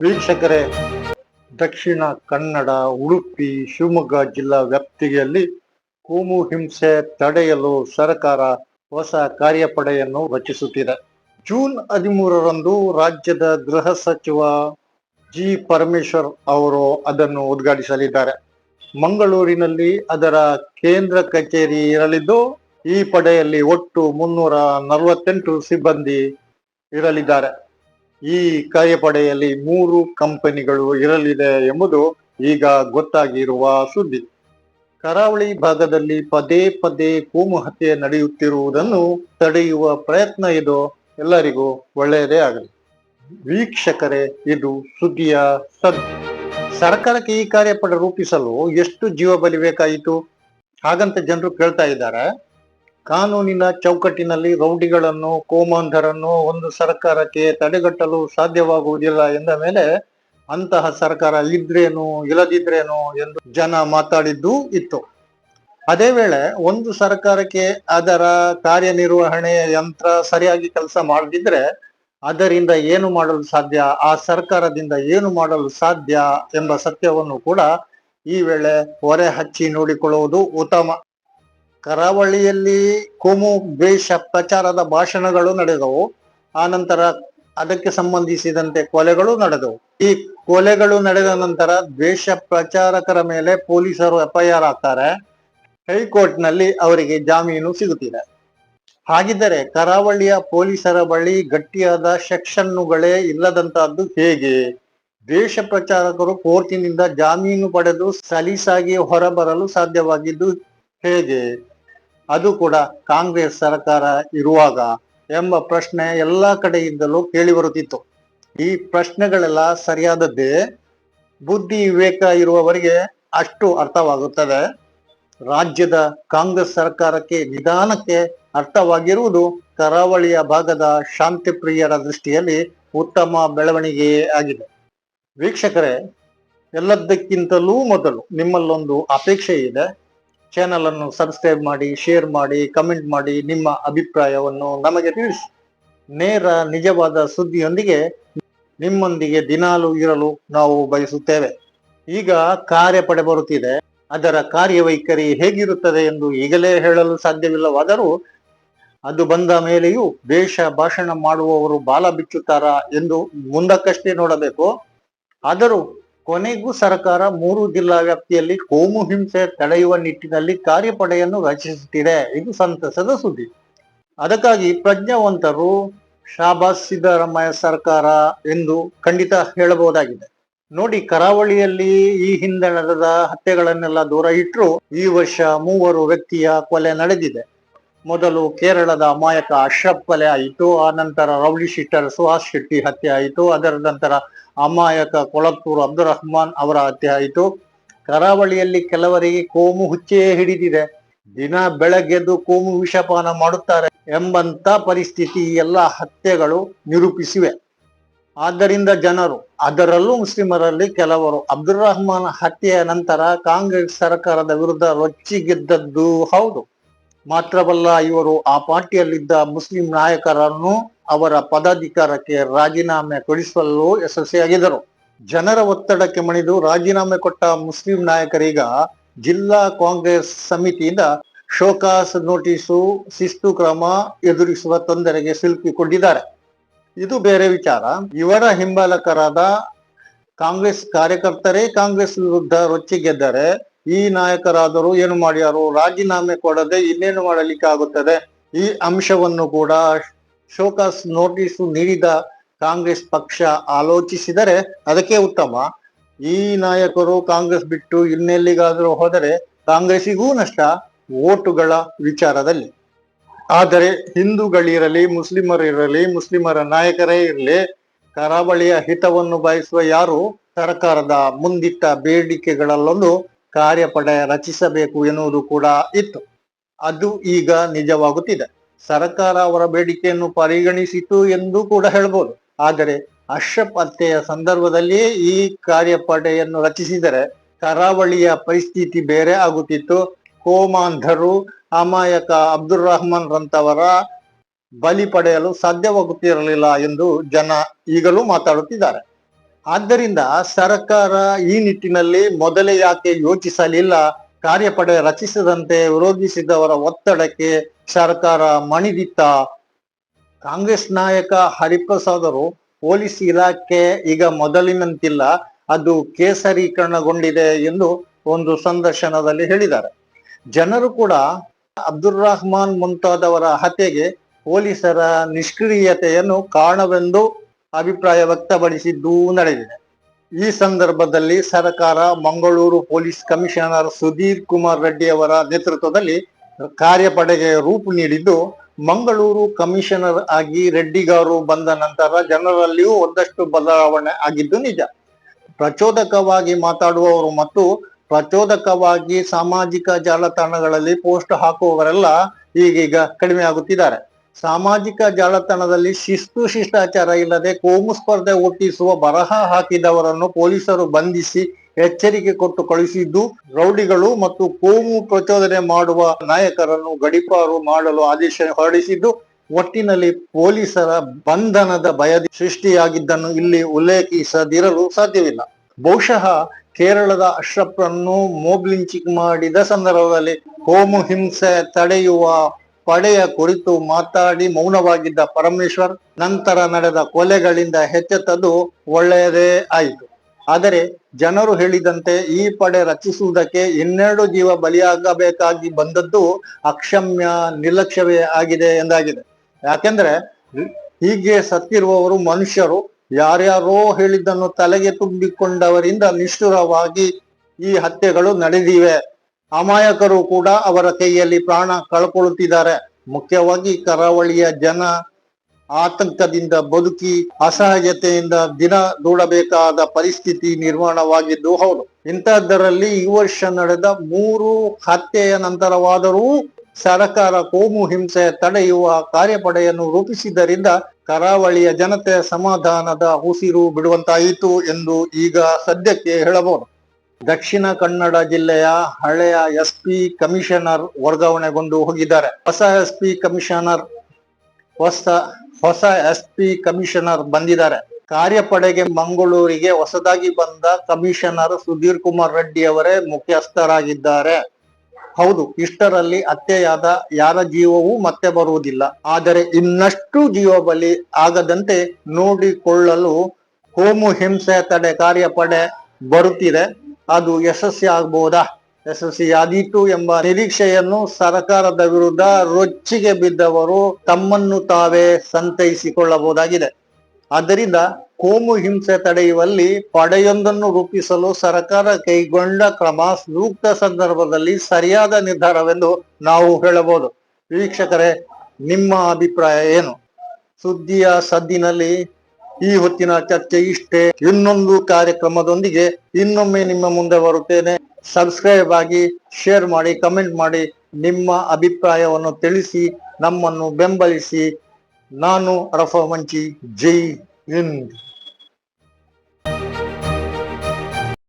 ವೀಕ್ಷಕರೇ, ದಕ್ಷಿಣ ಕನ್ನಡ, ಉಡುಪಿ, ಶಿವಮೊಗ್ಗ ಜಿಲ್ಲಾ ವ್ಯಾಪ್ತಿಯಲ್ಲಿ ಕೋಮು ಹಿಂಸೆ ತಡೆಯಲು ಸರ್ಕಾರ ಹೊಸ ಕಾರ್ಯಪಡೆಯನ್ನು ರಚಿಸುತ್ತಿದೆ. ಜೂನ್ ಹದಿಮೂರರಂದು ರಾಜ್ಯದ ಗೃಹ ಸಚಿವ ಜಿ. ಪರಮೇಶ್ವರ್ ಅವರು ಅದನ್ನು ಉದ್ಘಾಟಿಸಲಿದ್ದಾರೆ. ಮಂಗಳೂರಿನಲ್ಲಿ ಅದರ ಕೇಂದ್ರ ಕಚೇರಿ ಇರಲಿದ್ದು, ಈ ಪಡೆಯಲ್ಲಿ ಒಟ್ಟು ಮುನ್ನೂರ ನಲವತ್ತೆಂಟು ಸಿಬ್ಬಂದಿ ಇರಲಿದ್ದಾರೆ. ಈ ಕಾರ್ಯಪಡೆಯಲ್ಲಿ ಮೂರು ಕಂಪನಿಗಳು ಇರಲಿದೆ ಎಂಬುದು ಈಗ ಗೊತ್ತಾಗಿರುವ ಸುದ್ದಿ. ಕರಾವಳಿ ಭಾಗದಲ್ಲಿ ಪದೇ ಪದೇ ಕೋಮು ಹತ್ಯೆ ನಡೆಯುತ್ತಿರುವುದನ್ನು ತಡೆಯುವ ಪ್ರಯತ್ನ ಇದು ಎಲ್ಲರಿಗೂ ಒಳ್ಳೆಯದೇ ಆಗಲಿ. ವೀಕ್ಷಕರೇ, ಇದು ಸುದ್ದಿಯ ಸದ್ದು. ಸರ್ಕಾರಕ್ಕೆ ಈ ಕಾರ್ಯಪಡೆ ರೂಪಿಸಲು ಎಷ್ಟು ಜೀವ ಬಲಿ ಬೇಕಾಯಿತು? ಹಾಗಂತ ಜನರು ಕೇಳ್ತಾ ಇದ್ದಾರೆ. ಕಾನೂನಿನ ಚೌಕಟ್ಟಿನಲ್ಲಿ ರೌಡಿಗಳನ್ನು, ಕೋಮಾಂಧರನ್ನು ಒಂದು ಸರ್ಕಾರಕ್ಕೆ ತಡೆಗಟ್ಟಲು ಸಾಧ್ಯವಾಗುವುದಿಲ್ಲ ಎಂದ ಮೇಲೆ ಅಂತಹ ಸರ್ಕಾರ ಇದ್ರೇನು ಇಲ್ಲದಿದ್ರೇನು ಎಂದು ಜನ ಮಾತಾಡಿದ್ದು ಇತ್ತು. ಅದೇ ವೇಳೆ ಒಂದು ಸರ್ಕಾರಕ್ಕೆ ಅದರ ಕಾರ್ಯನಿರ್ವಹಣೆಯ ಯಂತ್ರ ಸರಿಯಾಗಿ ಕೆಲಸ ಮಾಡದಿದ್ರೆ ಅದರಿಂದ ಏನು ಮಾಡಲು ಸಾಧ್ಯ, ಆ ಸರ್ಕಾರದಿಂದ ಏನು ಮಾಡಲು ಸಾಧ್ಯ ಎಂಬ ಸತ್ಯವನ್ನು ಕೂಡ ಈ ವೇಳೆ ಹೊರೆ ಹಚ್ಚಿ ನೋಡಿಕೊಳ್ಳುವುದು ಉತ್ತಮ. ಕರಾವಳಿಯಲ್ಲಿ ಕೋಮು ದ್ವೇಷ ಪ್ರಚಾರದ ಭಾಷಣಗಳು ನಡೆದವು. ಆ ನಂತರ ಅದಕ್ಕೆ ಸಂಬಂಧಿಸಿದಂತೆ ಕೊಲೆಗಳು ನಡೆದವು. ಈ ಕೊಲೆಗಳು ನಡೆದ ನಂತರ ದ್ವೇಷ ಪ್ರಚಾರಕರ ಮೇಲೆ ಪೊಲೀಸರು ಎಫ್ಐಆರ್ ಹಾಕ್ತಾರೆ. ಹೈಕೋರ್ಟ್ನಲ್ಲಿ ಅವರಿಗೆ ಜಾಮೀನು ಸಿಗುತ್ತಿದೆ. ಹಾಗಿದ್ದರೆ ಕರಾವಳಿಯ ಪೊಲೀಸರ ಬಳಿ ಗಟ್ಟಿಯಾದ ಸೆಕ್ಷನ್ನುಗಳೇ ಇಲ್ಲದಂತಹದ್ದು ಹೇಗೆ? ದ್ವೇಷ ಪ್ರಚಾರಕರು ಕೋರ್ಟಿನಿಂದ ಜಾಮೀನು ಪಡೆದು ಸಲೀಸಾಗಿ ಹೊರಬರಲು ಸಾಧ್ಯವಾಗಿದ್ದು ಹೇಗೆ? ಅದು ಕೂಡ ಕಾಂಗ್ರೆಸ್ ಸರ್ಕಾರ ಇರುವಾಗ ಎಂಬ ಪ್ರಶ್ನೆ ಎಲ್ಲಾ ಕಡೆಯಿಂದಲೂ ಕೇಳಿ ಬರುತ್ತಿತ್ತು. ಈ ಪ್ರಶ್ನೆಗಳೆಲ್ಲ ಸರಿಯಾದದ್ದೇ ಬುದ್ಧಿ ವಿವೇಕ ಇರುವವರಿಗೆ ಅಷ್ಟು ಅರ್ಥವಾಗುತ್ತದೆ ರಾಜ್ಯದ ಕಾಂಗ್ರೆಸ್ ಸರ್ಕಾರಕ್ಕೆ ನಿಧಾನಕ್ಕೆ ಅರ್ಥವಾಗಿರುವುದು ಕರಾವಳಿಯ ಭಾಗದ ಶಾಂತಿ ಪ್ರಿಯರ ದೃಷ್ಟಿಯಲ್ಲಿ ಉತ್ತಮ ಬೆಳವಣಿಗೆ ಆಗಿದೆ. ವೀಕ್ಷಕರೇ, ಎಲ್ಲದಕ್ಕಿಂತಲೂ ಮೊದಲು ನಿಮ್ಮಲ್ಲೊಂದು ಅಪೇಕ್ಷೆ ಇದೆ ಚಾನಲ್ ಅನ್ನು ಸಬ್ಸ್ಕ್ರೈಬ್ ಮಾಡಿ ಶೇರ್ ಮಾಡಿ ಕಮೆಂಟ್ ಮಾಡಿ ನಿಮ್ಮ ಅಭಿಪ್ರಾಯವನ್ನು ನಮಗೆ ತಿಳಿಸಿ. ನೇರ, ನಿಜವಾದ ಸುದ್ದಿಯೊಂದಿಗೆ ನಿಮ್ಮೊಂದಿಗೆ ದಿನಾಲು ಇರಲು ನಾವು ಬಯಸುತ್ತೇವೆ. ಈಗ ಕಾರ್ಯಪಡೆ ಬರುತ್ತಿದೆ. ಅದರ ಕಾರ್ಯವೈಖರಿ ಹೇಗಿರುತ್ತದೆ ಎಂದು ಈಗಲೇ ಹೇಳಲು ಸಾಧ್ಯವಿಲ್ಲವಾದರೂ, ಅದು ಬಂದ ಮೇಲೆಯೂ ದೇಶ ಭಾಷಣ ಮಾಡುವವರು ಬಾಲ ಬಿಚ್ಚುತ್ತಾರಾ ಎಂದು ಮುಂದಕ್ಕಷ್ಟೇ ನೋಡಬೇಕು. ಆದರೂ ಕೊನೆಗೂ ಸರ್ಕಾರ ಮೂರು ಜಿಲ್ಲಾ ವ್ಯಾಪ್ತಿಯಲ್ಲಿ ಕೋಮು ಹಿಂಸೆ ತಡೆಯುವ ನಿಟ್ಟಿನಲ್ಲಿ ಕಾರ್ಯಪಡೆಯನ್ನು ರಚಿಸುತ್ತಿದೆ. ಇದು ಸಂತಸದ ಸುದ್ದಿ. ಅದಕ್ಕಾಗಿ ಪ್ರಜ್ಞಾವಂತರು ಶಾಬಾಸ್ ಸಿದ್ದರಾಮಯ್ಯ ಸರ್ಕಾರ ಎಂದು ಖಂಡಿತ ಹೇಳಬಹುದಾಗಿದೆ. ನೋಡಿ, ಕರಾವಳಿಯಲ್ಲಿ ಈ ಹಿಂದೆ ನಡೆದ ಹತ್ಯೆಗಳನ್ನೆಲ್ಲ ದೂರ ಇಟ್ಟರು ಈ ವರ್ಷ ಮೂವರು ವ್ಯಕ್ತಿಯ ಕೊಲೆ ನಡೆದಿದೆ. ಮೊದಲು ಕೇರಳದ ಅಮಾಯಕ ಅಶ್ರಫ್ ಕೊಲೆ ಆಯಿತು, ಆ ನಂತರ ರೌಡಿ ಶೀಟರ್ ಸುಹಾಸ್ ಶೆಟ್ಟಿ ಹತ್ಯೆ ಆಯಿತು, ಅದರ ನಂತರ ಅಮಾಯಕ ಕೊಳತ್ತೂರು ಅಬ್ದುಲ್ ರಹಮಾನ್ ಅವರ ಹತ್ಯೆ ಆಯಿತು. ಕರಾವಳಿಯಲ್ಲಿ ಕೆಲವರಿಗೆ ಕೋಮು ಹುಚ್ಚೇ ಹಿಡಿದಿದೆ. ದಿನ ಬೆಳಗ್ಗೆದ್ದು ಕೋಮು ವಿಷಪಾನ ಮಾಡುತ್ತಾರೆ ಎಂಬಂತ ಪರಿಸ್ಥಿತಿ ಎಲ್ಲ ಹತ್ಯೆಗಳು ನಿರೂಪಿಸಿವೆ. ಆದ್ದರಿಂದ ಜನರು, ಅದರಲ್ಲೂ ಮುಸ್ಲಿಮರಲ್ಲಿ ಕೆಲವರು ಅಬ್ದುಲ್ ರಹಮಾನ್ ಹತ್ಯೆಯ ನಂತರ ಕಾಂಗ್ರೆಸ್ ಸರ್ಕಾರದ ವಿರುದ್ಧ ರೊಚ್ಚಿಗೆದ್ದದ್ದು ಹೌದು. ಮಾತ್ರವಲ್ಲ, ಇವರು ಆ ಪಾರ್ಟಿಯಲ್ಲಿದ್ದ ಮುಸ್ಲಿಂ ನಾಯಕರನ್ನು ಅವರ ಪದಾಧಿಕಾರಕ್ಕೆ ರಾಜೀನಾಮೆ ಕೊಡಿಸಲು ಯಶಸ್ವಿಯಾಗಿದ್ದರು. ಜನರ ಒತ್ತಡಕ್ಕೆ ಮಣಿದು ರಾಜೀನಾಮೆ ಕೊಟ್ಟ ಮುಸ್ಲಿಂ ನಾಯಕರೀಗ ಜಿಲ್ಲಾ ಕಾಂಗ್ರೆಸ್ ಸಮಿತಿಯಿಂದ ಶೋಕಾಸ್ ನೋಟಿಸು, ಶಿಸ್ತು ಕ್ರಮ ಎದುರಿಸುವ ತೊಂದರೆಗೆ ಸಿಲುಕಿಕೊಂಡಿದ್ದಾರೆ. ಇದು ಬೇರೆ ವಿಚಾರ. ಇವರ ಹಿಂಬಾಲಕರಾದ ಕಾಂಗ್ರೆಸ್ ಕಾರ್ಯಕರ್ತರೇ ಕಾಂಗ್ರೆಸ್ ವಿರುದ್ಧ ರೊಚ್ಚಿಗೆದ್ದರೆ ಈ ನಾಯಕರಾದರೂ ಏನು ಮಾಡ್ಯಾರು? ರಾಜೀನಾಮೆ ಕೊಡದೆ ಇನ್ನೇನು ಮಾಡಲಿಕ್ಕೆ ಆಗುತ್ತದೆ? ಈ ಅಂಶವನ್ನು ಕೂಡ ಶೋಕಾಸ್ ನೋಟಿಸ್ ನೀಡಿದ ಕಾಂಗ್ರೆಸ್ ಪಕ್ಷ ಆಲೋಚಿಸಿದರೆ ಅದಕ್ಕೆ ಉತ್ತಮ. ಈ ನಾಯಕರು ಕಾಂಗ್ರೆಸ್ ಬಿಟ್ಟು ಇನ್ನೆಲ್ಲಿಗಾದರೂ ಹೋದರೆ ಕಾಂಗ್ರೆಸ್ಸಿಗೂ ನಷ್ಟ ಓಟುಗಳ ವಿಚಾರದಲ್ಲಿ. ಆದರೆ ಹಿಂದೂಗಳಿರಲಿ ಮುಸ್ಲಿಮರಿರಲಿ ಮುಸ್ಲಿಮರ ನಾಯಕರೇ ಇರಲಿ, ಕರಾವಳಿಯ ಹಿತವನ್ನು ಬಯಸುವ ಯಾರು? ಸರ್ಕಾರದ ಮುಂದಿಟ್ಟ ಬೇಡಿಕೆಗಳಲ್ಲೊಂದು ಕಾರ್ಯಪಡೆ ರಚಿಸಬೇಕು ಎನ್ನುವುದು ಕೂಡ ಇತ್ತು. ಅದು ಈಗ ನಿಜವಾಗುತ್ತಿದೆ. ಸರ್ಕಾರ ಅವರ ಬೇಡಿಕೆಯನ್ನು ಪರಿಗಣಿಸಿತು ಎಂದು ಕೂಡ ಹೇಳ್ಬೋದು. ಆದರೆ ಅಶ್ರಫ್ ಹತ್ಯೆಯ ಸಂದರ್ಭದಲ್ಲಿ ಈ ಕಾರ್ಯಪಡೆಯನ್ನು ರಚಿಸಿದರೆ ಕರಾವಳಿಯ ಪರಿಸ್ಥಿತಿ ಬೇರೆ ಆಗುತ್ತಿತ್ತು. ಕೋಮಾಂಧರು, ಅಮಾಯಕ ಅಬ್ದುಲ್ ರಹಮಾನ್ ರಂತವರ ಬಲಿ ಪಡೆಯಲು ಸಾಧ್ಯವಾಗುತ್ತಿರಲಿಲ್ಲ ಎಂದು ಜನ ಈಗಲೂ ಮಾತಾಡುತ್ತಿದ್ದಾರೆ. ಆದ್ದರಿಂದ ಸರ್ಕಾರ ಈ ನಿಟ್ಟಿನಲ್ಲಿ ಮೊದಲೇ ಯಾಕೆ ಯೋಚಿಸಲಿಲ್ಲ, ಕಾರ್ಯಪಡೆ ರಚಿಸದಂತೆ ವಿರೋಧಿಸಿದವರ ಒತ್ತಡಕ್ಕೆ ಸರ್ಕಾರ ಮಣಿದಿತ್ತ? ಕಾಂಗ್ರೆಸ್ ನಾಯಕ ಹರಿಪ್ರಸಾದರು ಪೊಲೀಸ್ ಇಲಾಖೆ ಈಗ ಮೊದಲಿನಂತಿಲ್ಲ, ಅದು ಕೇಸರೀಕರಣಗೊಂಡಿದೆ ಎಂದು ಒಂದು ಸಂದರ್ಶನದಲ್ಲಿ ಹೇಳಿದ್ದಾರೆ. ಜನರು ಕೂಡ ಅಬ್ದುಲ್ ರಹಮಾನ್ ಮುಂತಾದವರ ಹತ್ಯೆಗೆ ಪೊಲೀಸರ ನಿಷ್ಕ್ರಿಯತೆಯನ್ನು ಕಾರಣವೆಂದು ಅಭಿಪ್ರಾಯ ವ್ಯಕ್ತಪಡಿಸಿದ್ದು ನಡೆದಿದೆ. ಈ ಸಂದರ್ಭದಲ್ಲಿ ಸರ್ಕಾರ ಮಂಗಳೂರು ಪೊಲೀಸ್ ಕಮಿಷನರ್ ಸುಧೀರ್ ಕುಮಾರ್ ರೆಡ್ಡಿ ಅವರ ನೇತೃತ್ವದಲ್ಲಿ ಕಾರ್ಯಪಡೆಗೆ ರೂಪು ನೀಡಿದ್ದು, ಮಂಗಳೂರು ಕಮಿಷನರ್ ಆಗಿ ರೆಡ್ಡಿಗಾರು ಬಂದ ನಂತರ ಜನರಲ್ಲಿಯೂ ಒಂದಷ್ಟು ಬದಲಾವಣೆ ಆಗಿದ್ದು ನಿಜ. ಪ್ರಚೋದಕವಾಗಿ ಮಾತಾಡುವವರು ಮತ್ತು ಪ್ರಚೋದಕವಾಗಿ ಸಾಮಾಜಿಕ ಜಾಲತಾಣಗಳಲ್ಲಿ ಪೋಸ್ಟ್ ಹಾಕುವವರೆಲ್ಲ ಈಗೀಗ ಕಡಿಮೆ ಆಗುತ್ತಿದ್ದಾರೆ. ಸಾಮಾಜಿಕ ಜಾಲತಾಣದಲ್ಲಿ ಶಿಸ್ತು ಶಿಷ್ಟಾಚಾರ ಇಲ್ಲದೆ ಕೋಮು ಸ್ಪರ್ಧೆ ಹುಟ್ಟಿಸುವ ಬರಹ ಹಾಕಿದವರನ್ನು ಪೊಲೀಸರು ಬಂಧಿಸಿ ಎಚ್ಚರಿಕೆ ಕೊಟ್ಟು ಕಳುಹಿಸಿದ್ದು, ರೌಡಿಗಳು ಮತ್ತು ಕೋಮು ಪ್ರಚೋದನೆ ಮಾಡುವ ನಾಯಕರನ್ನು ಗಡಿಪಾರು ಮಾಡಲು ಆದೇಶ ಹೊರಡಿಸಿದ್ದು, ಒಟ್ಟಿನಲ್ಲಿ ಪೊಲೀಸರ ಬಂಧನದ ಭಯ ಸೃಷ್ಟಿಯಾಗಿದ್ದನ್ನು ಇಲ್ಲಿ ಉಲ್ಲೇಖಿಸದಿರಲು ಸಾಧ್ಯವಿಲ್ಲ. ಬಹುಶಃ ಕೇರಳದ ಅಶ್ರಫ್ರನ್ನು ಮೋಬ್ಲಿಂಚಿಂಗ್ ಮಾಡಿದ ಸಂದರ್ಭದಲ್ಲಿ ಕೋಮು ಹಿಂಸೆ ತಡೆಯುವ ಪಡೆಯ ಕುರಿತು ಮಾತಾಡಿ ಮೌನವಾಗಿದ್ದ ಪರಮೇಶ್ವರ್ ನಂತರ ನಡೆದ ಕೊಲೆಗಳಿಂದ ಹೆಚ್ಚೆತ್ತದು ಒಳ್ಳೆಯದೇ ಆಯಿತು. ಆದರೆ ಜನರು ಹೇಳಿದಂತೆ ಈ ಪಡೆ ರಚಿಸುವುದಕ್ಕೆ ಇನ್ನೆರಡು ಜೀವ ಬಲಿಯಾಗಬೇಕಾಗಿ ಬಂದದ್ದು ಅಕ್ಷಮ್ಯ ನಿರ್ಲಕ್ಷ್ಯವೇ ಆಗಿದೆ ಎಂದಾಗಿದೆ. ಯಾಕೆಂದ್ರೆ ಹೀಗೆ ಸತ್ತಿರುವವರು ಮನುಷ್ಯರು, ಯಾರ್ಯಾರೋ ಹೇಳಿದ್ದನ್ನು ತಲೆಗೆ ತುಂಬಿಕೊಂಡವರಿಂದ ನಿಷ್ಠುರವಾಗಿ ಈ ಹತ್ಯೆಗಳು ನಡೆದಿವೆ. ಅಮಾಯಕರು ಕೂಡ ಅವರ ಕೈಯಲ್ಲಿ ಪ್ರಾಣ ಕಳ್ಕೊಳ್ಳುತ್ತಿದ್ದಾರೆ ಮುಖ್ಯವಾಗಿ ಕರಾವಳಿಯ ಜನ ಆತಂಕದಿಂದ ಬದುಕಿ ಅಸಹಜತೆಯಿಂದ ದಿನ ದೂಡಬೇಕಾದ ಪರಿಸ್ಥಿತಿ ನಿರ್ಮಾಣವಾಗಿದ್ದು ಹೌದು. ಇಂಥದ್ದರಲ್ಲಿ ಈ ವರ್ಷ ನಡೆದ ಮೂರು ಹತ್ಯೆಯ ನಂತರವಾದರೂ ಸರ್ಕಾರ ಕೋಮು ಹಿಂಸೆ ತಡೆಯುವ ಕಾರ್ಯಪಡೆಯನ್ನು ರೂಪಿಸಿದ್ದರಿಂದ ಕರಾವಳಿಯ ಜನತೆ ಸಮಾಧಾನದ ಉಸಿರು ಬಿಡುವಂತಾಯಿತು ಎಂದು ಈಗ ಸದ್ಯಕ್ಕೆ ಹೇಳಬಹುದು. ದಕ್ಷಿಣ ಕನ್ನಡ ಜಿಲ್ಲೆಯ ಹಳೆಯ ಎಸ್ ಪಿ ಕಮಿಷನರ್ ವರ್ಗಾವಣೆಗೊಂಡು ಹೋಗಿದ್ದಾರೆ. ಹೊಸ ಎಸ್ ಪಿ ಕಮಿಷನರ್, ಹೊಸ ಹೊಸ ಎಸ್ ಪಿ ಕಮಿಷನರ್ ಬಂದಿದ್ದಾರೆ. ಕಾರ್ಯಪಡೆಗೆ ಮಂಗಳೂರಿಗೆ ಹೊಸದಾಗಿ ಬಂದ ಕಮಿಷನರ್ ಸುಧೀರ್ ಕುಮಾರ್ ರೆಡ್ಡಿ ಅವರೇ ಮುಖ್ಯಸ್ಥರಾಗಿದ್ದಾರೆ. ಹೌದು, ಇಷ್ಟರಲ್ಲಿ ಹತ್ಯೆಯಾದ ಯಾರ ಜೀವವೂ ಮತ್ತೆ ಬರುವುದಿಲ್ಲ. ಆದರೆ ಇನ್ನಷ್ಟು ಜೀವ ಬಲಿ ಆಗದಂತೆ ನೋಡಿಕೊಳ್ಳಲು ಕೋಮು ಹಿಂಸೆ ತಡೆ ಕಾರ್ಯಪಡೆ ಬರುತ್ತಿದೆ. ಅದು ಯಶಸ್ವಿ ಯಶಸ್ಸಿ ಯಶಸ್ವಿಯಾದೀತು ಎಂಬ ನಿರೀಕ್ಷೆಯನ್ನು ಸರ್ಕಾರದ ವಿರುದ್ಧ ರೊಚ್ಚಿಗೆ ಬಿದ್ದವರು ತಮ್ಮನ್ನು ತಾವೇ ಸಂತೈಸಿಕೊಳ್ಳಬಹುದಾಗಿದೆ. ಆದ್ದರಿಂದ ಕೋಮು ಹಿಂಸೆ ತಡೆಯುವಲ್ಲಿ ಪಡೆಯೊಂದನ್ನು ರೂಪಿಸಲು ಸರ್ಕಾರ ಕೈಗೊಂಡ ಕ್ರಮ ಸೂಕ್ತ ಸಂದರ್ಭದಲ್ಲಿ ಸರಿಯಾದ ನಿರ್ಧಾರವೆಂದು ನಾವು ಹೇಳಬಹುದು. ವೀಕ್ಷಕರೇ, ನಿಮ್ಮ ಅಭಿಪ್ರಾಯ ಏನು? ಸುದ್ದಿಯ ಸದ್ದಿನಲ್ಲಿ ಈ ಹೊತ್ತಿನ ಚರ್ಚೆ ಇಷ್ಟೇ. ಇನ್ನೊಂದು ಕಾರ್ಯಕ್ರಮದೊಂದಿಗೆ ಇನ್ನೊಮ್ಮೆ ನಿಮ್ಮ ಮುಂದೆ ಬರುತ್ತೇನೆ. ಸಬ್ಸ್ಕ್ರೈಬ್ ಆಗಿ ಶೇರ್ ಮಾಡಿ ಕಮೆಂಟ್ ಮಾಡಿ, ನಿಮ್ಮ ಅಭಿಪ್ರಾಯವನ್ನು ತಿಳಿಸಿ, ನಮ್ಮನ್ನು ಬೆಂಬಲಿಸಿ. ನಾನು ರಫಮಂಚಿ ಜೈ ಹಿಂದ್.